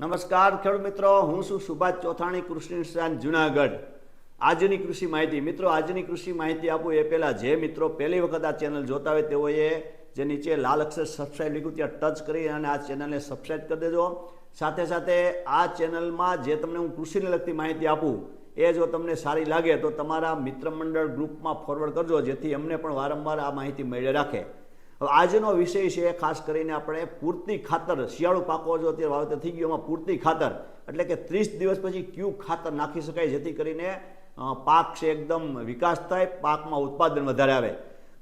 નમસ્કાર ખેડૂત મિત્રો, હું છું સુભાષ ચોથાણી કૃષિ નિષ્ણાંત જુનાગઢ. આજની કૃષિ માહિતી. મિત્રો, આજની કૃષિ માહિતી આપું એ પહેલાં જે મિત્રો પહેલી વખત આ ચેનલ જોતા હોય તેઓએ જે નીચે લાલ અક્ષર સબસ્ક્રાઈબ લીધું ત્યાં ટચ કરી અને આ ચેનલને સબસ્ક્રાઇબ કરી દેજો. સાથે સાથે આ ચેનલમાં જે તમને હું કૃષિને લગતી માહિતી આપું, એ જો તમને સારી લાગે તો તમારા મિત્ર મંડળ ગ્રુપમાં ફોરવર્ડ કરજો, જેથી અમને પણ વારંવાર આ માહિતી મળી રાખે. હવે આજનો વિષય છે, ખાસ કરીને આપણે પૂરતી ખાતર, શિયાળુ પાકો જો અત્યારે વાવેતર થઈ ગયું, એમાં પૂરતી ખાતર. એટલે કે ત્રીસ દિવસ પછી ક્યુ ખાતર નાખી શકાય, જેથી કરીને પાક છે એકદમ વિકાસ થાય, પાકમાં ઉત્પાદન વધારે આવે.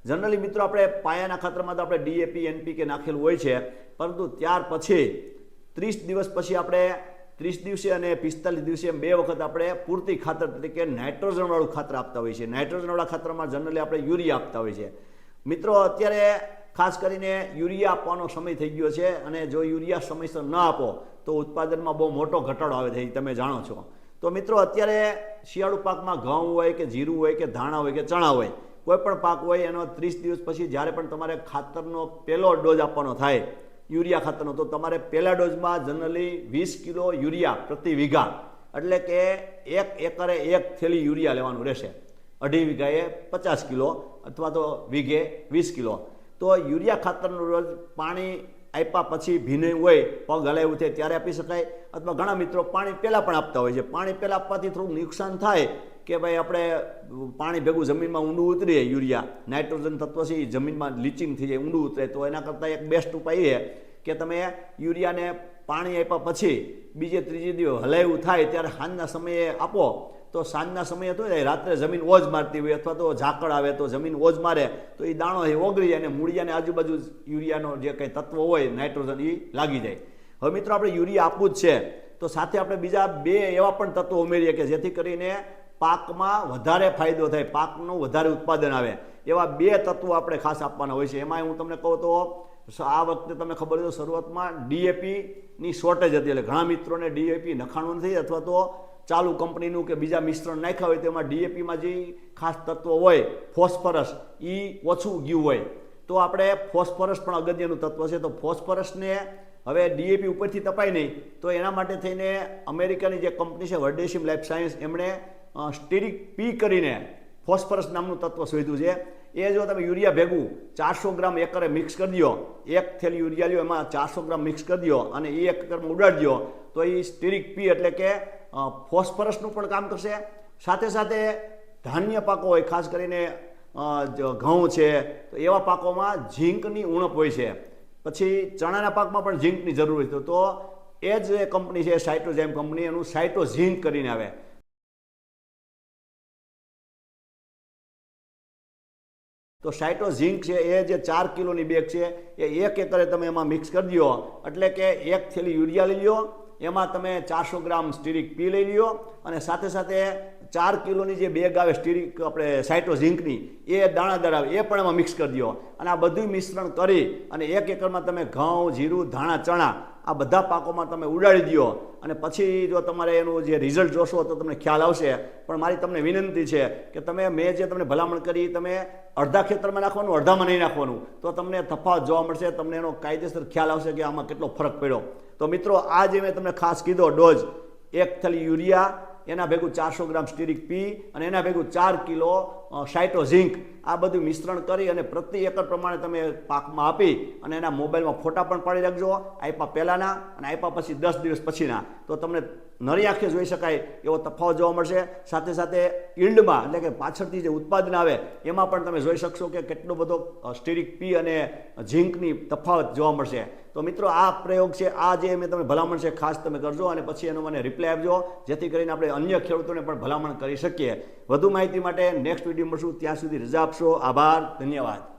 જનરલી મિત્રો, આપણે પાયાના ખાતરમાં તો આપણે ડીએપી એનપીકે નાખેલું હોય છે, પરંતુ ત્યાર પછી ત્રીસ દિવસ પછી આપણે ત્રીસ દિવસે અને પિસ્તાલીસ દિવસે એમ બે વખત આપણે પૂરતી ખાતર તરીકે નાઇટ્રોજનવાળું ખાતર આપતા હોઈએ છીએ. નાઇટ્રોજનવાળા ખાતરમાં જનરલી આપણે યુરિયા આપતા હોઈએ છીએ. મિત્રો, અત્યારે ખાસ કરીને યુરિયા આપવાનો સમય થઈ ગયો છે અને જો યુરિયા સમયસર ન આપો, તો ઉત્પાદનમાં બહુ મોટો ઘટાડો આવે છે તમે જાણો છો. તો મિત્રો, અત્યારે શિયાળુ પાકમાં ઘઉં હોય કે જીરું હોય કે ધાણા હોય કે ચણા હોય, કોઈ પણ પાક હોય, એનો ત્રીસ દિવસ પછી જ્યારે પણ તમારે ખાતરનો પહેલો ડોઝ આપવાનો થાય, યુરિયા ખાતરનો, તો તમારે પહેલા ડોઝમાં જનરલી વીસ કિલો યુરિયા પ્રતિ વીઘા, એટલે કે એક એકરે એક થેલી યુરિયા લેવાનું રહેશે. અઢી વીઘાએ પચાસ કિલો અથવા તો વીઘે વીસ કિલો. તો યુરિયા ખાતરનું રોજ પાણી આપ્યા પછી ભીને હોય, પગ હલાવ્યું થાય ત્યારે આપી શકાય. અથવા ઘણા મિત્રો પાણી પહેલાં પણ આપતા હોય છે. પાણી પહેલાં આપવાથી થોડુંક નુકસાન થાય કે ભાઈ આપણે પાણી ભેગું જમીનમાં ઊંડું ઉતરીએ યુરિયા. નાઇટ્રોજન તત્વ છે એ જમીનમાં લીચિંગ થઈ જાય, ઊંડું ઉતરે. તો એના કરતાં એક બેસ્ટ ઉપાય એ કે તમે યુરિયાને પાણી આપ્યા પછી બીજે ત્રીજે દિવસ હલાવ્યું થાય ત્યારે સાંજના સમયે આપો. તો સાંજના સમયે તો રાત્રે જમીન ઓજ મારતી હોય અથવા તો ઝાકળ આવે તો જમીન ઓજ મારે, તો એ દાણો એ ઓગળી જાય અને મૂળિયાને આજુબાજુ યુરિયાનો જે કંઈ તત્વ હોય, નાઇટ્રોજન એ લાગી જાય. હવે મિત્રો, આપણે યુરિયા આપવું જ છે. તો સાથે આપણે બીજા બે એવા પણ તત્વો ઉમેરીએ કે જેથી કરીને પાકમાં વધારે ફાયદો થાય, પાકનું વધારે ઉત્પાદન આવે. એવા બે તત્વો આપણે ખાસ આપવાના હોય છે. એમાં હું તમને કહું તો, આ વખતે તમને ખબર હોય તો શરૂઆતમાં ડીએપીની શોર્ટેજ હતી. એટલે ઘણા મિત્રોને ડીએપી નખાણું નથી અથવા તો ચાલુ કંપનીનું કે બીજા મિશ્રણ નાખ્યા હોય તેમાં ડીએપીમાં જે ખાસ તત્વ હોય, ફોસ્ફરસ એ ઓછું ગયું હોય. તો આપણે ફોસ્ફરસ પણ અગત્યનું તત્વ છે. તો ફોસ્ફરસને હવે ડીએપી ઉપરથી તપાય નહીં, તો એના માટે થઈને અમેરિકાની જે કંપની છે વર્ડેશિમ લાઈફ સાયન્સ, એમણે સ્ટીરિક પી કરીને ફોસ્ફરસ નામનું તત્વ શોધ્યું છે. એ જો તમે યુરિયા ભેગું ચારસો ગ્રામ એકરે મિક્સ કરી દો, એક થેલી યુરિયા લ્યો, એમાં ચારસો ગ્રામ મિક્સ કરી દો અને એ એક એકરમાં ઉડાડી દો, તો એ સ્ટીરિક પી એટલે કે ફોસ્ફરસનું પણ કામ કરશે. સાથે સાથે ધાન્ય પાકો હોય, ખાસ કરીને ઘઉં છે, તો એવા પાકોમાં ઝીંકની ઉણપ હોય છે. પછી ચણાના પાકમાં પણ ઝીંકની જરૂર હોય તો એ જ કંપની છે સાઇટ્રોજેમ કંપની, એનું સાઇટો ઝીંક કરીને આવે. તો સાઇટો ઝીંક છે, એ જે ચાર કિલોની બેગ છે, એ એક એકરે તમે એમાં મિક્સ કરી દો. એટલે કે એક થેલી યુરિયા લઈ લો એમાં તમે ચારસો ગ્રામ સ્ટીરિક પી લઈ લ્યો અને સાથે સાથે ચાર કિલોની જે બેગ આવે સ્ટીરિક આપણે સાઇટોઝિંકની એ દાણાદાર આવે એ પણ એમાં મિક્સ કરી દો અને આ બધું મિશ્રણ કરી અને એક એકરમાં તમે ઘઉં, જીરું, ધાણા, ચણા આ બધા પાકોમાં તમે ઉડાડી દો અને પછી જો તમારે એનું જે રિઝલ્ટ જોશો તો તમને ખ્યાલ આવશે. પણ મારી તમને વિનંતી છે કે તમે મેં જે તમને ભલામણ કરી, તમે અડધા ખેતરમાં નાખવાનું, અડધામાં નહીં નાખવાનું, તો તમને તફાવત જોવા મળશે, તમને એનો કાયદેસર ખ્યાલ આવશે કે આમાં કેટલો ફરક પડ્યો. તો મિત્રો, આ જે મેં તમને ખાસ કીધો ડોઝ, એક થેલી યુરિયા એના ભેગું ચારસો ગ્રામ સ્ટીરિક પી અને એના ભેગું ચાર કિલો સાઇટો ઝીંક. આ બધું મિશ્રણ કરી અને પ્રતિ એકર પ્રમાણે તમે પાકમાં આપી અને એના મોબાઈલમાં ફોટા પણ પાડી રાખજો. આપ્યા પહેલાંના અને આપ્યા પછી દસ દિવસ પછીના. તો તમને નરી આંખે જોઈ શકાય એવો તફાવત જોવા મળશે. સાથે સાથે ઈલ્ડમાં એટલે કે પાછળથી જે ઉત્પાદન આવે, એમાં પણ તમે જોઈ શકશો કે કેટલો બધો સ્ટીરિક પી અને ઝીંકની તફાવત જોવા મળશે. તો મિત્રો, આ પ્રયોગ છે, આ જે મેં તમને ભલામણ છે, ખાસ તમે કરજો અને પછી એનો મને રિપ્લાય આપજો, જેથી કરીને આપણે અન્ય ખેડૂતોને પણ ભલામણ કરી શકીએ. વધુ માહિતી માટે નેક્સ્ટ વીડિયો મળશું. ત્યાં સુધી રજા આપશો. આભાર. ધન્યવાદ.